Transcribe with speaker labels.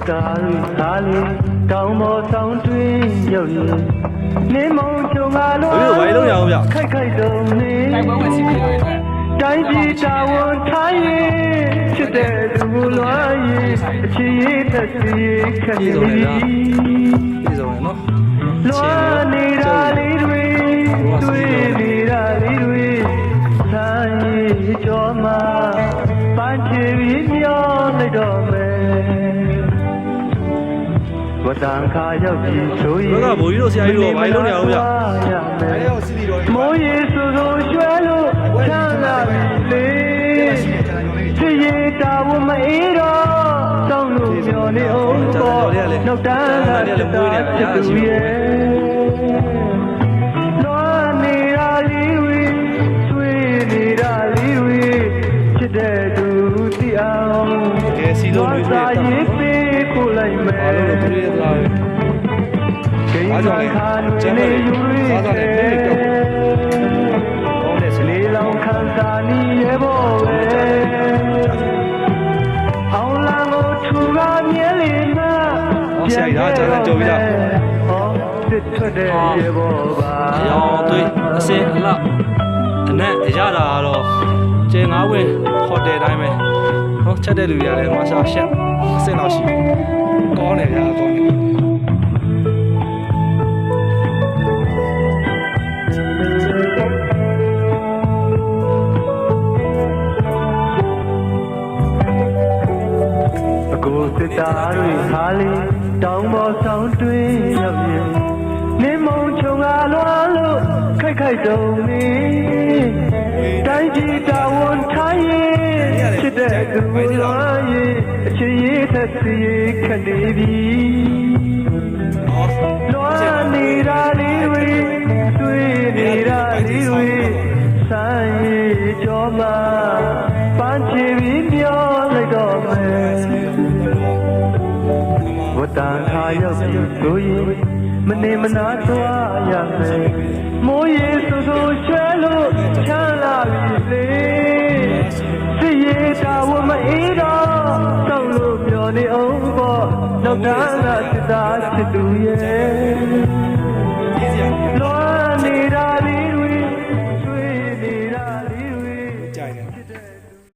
Speaker 1: စစ်သားတွေခါလေးတောင်ပေါ်ဆောင်တွင်းရောက်ရင်နေမုံချုံကားလို့
Speaker 2: ဘယ်လိုဘာလို့ရအောင်ဗျ
Speaker 1: ခိုက်ခိုက်တုံနေ
Speaker 3: တိုက်ပွဲဝင်စီပြီးတော့အတွက်
Speaker 1: တိုင်းပြည်တာဝန်ထားရင်ချစ်တဲ့သူကိုလွှမ်းရင်အချစ်ရေးသက်စီခက်နေပြီ
Speaker 2: ပြည်စုံရနော်
Speaker 1: လွှမ်းနေတာလေးတွေတွေ့နေတာလေးတွေဆန်းရည်ကြောမှာ တ္တန်ခါရောက်ပြီဆိုရင်
Speaker 2: ဘက်ကဘိုးကြီးတို့ဆရာကြီးတို့ဘာလို့နေအောင်ဗျ
Speaker 1: မိုးရေဆူဆူရွှဲလို့ချမ်းသာပြီလေချစ်ရတာဝမအေးတော့တောင်းလို့မျောနေအောင်ပေါ့နှုတ်တန်းကတတာချစ်သူရဲ့လွ
Speaker 2: ကဲစီလုံးတွေတွေ
Speaker 1: သာရေးပေးကိုလိုက်မယ်
Speaker 2: ဘာလို့လဲပြည်ရသားပဲ
Speaker 1: အားကြောင့်လေကျန်တဲ့စားစားနဲ့ပြည်ပြောက်ကောင်းတဲ့စလေးလောင်ခံစားနေရဖို့ပဲအောင်လာကိုထူကမြဲလီနာဟောစစ်ထွက်တဲ့ရဖို့ပါ
Speaker 2: အယောင်သွေးအစင်အလှအနက်အရတာကတော့ကျဲငါးဝင်းဟိုတယ်တိုင်းပဲ ဟောချက်တဲ့လူတွေကလည်းမဆာရှက်အစင်တော့ရှိကောင်းတယ်ဗျာကောင်းတယ်
Speaker 1: အကိုစစ်သားတွေဟာလေတောင်ပေါ်ဆောင်တွင်းရောက်ရင်နေမုံချုံကလွားလို့ခိုက်ခိုက်တုံနေ ခက်နေပြီလွားနေတာလေးတွေတွေ့နေတာလေးတွေဆိုင်ရီကြောမှာပန်းချီပြီးမျောလိုက်တော့မယ်ဝတ္တန်ခါရောက်ပြီဆိုရင်မနေမနာသွားရမယ်မိုးရေဆူဆူချဲလို့ချမ်းလာပြီလေ လို့မျောနေ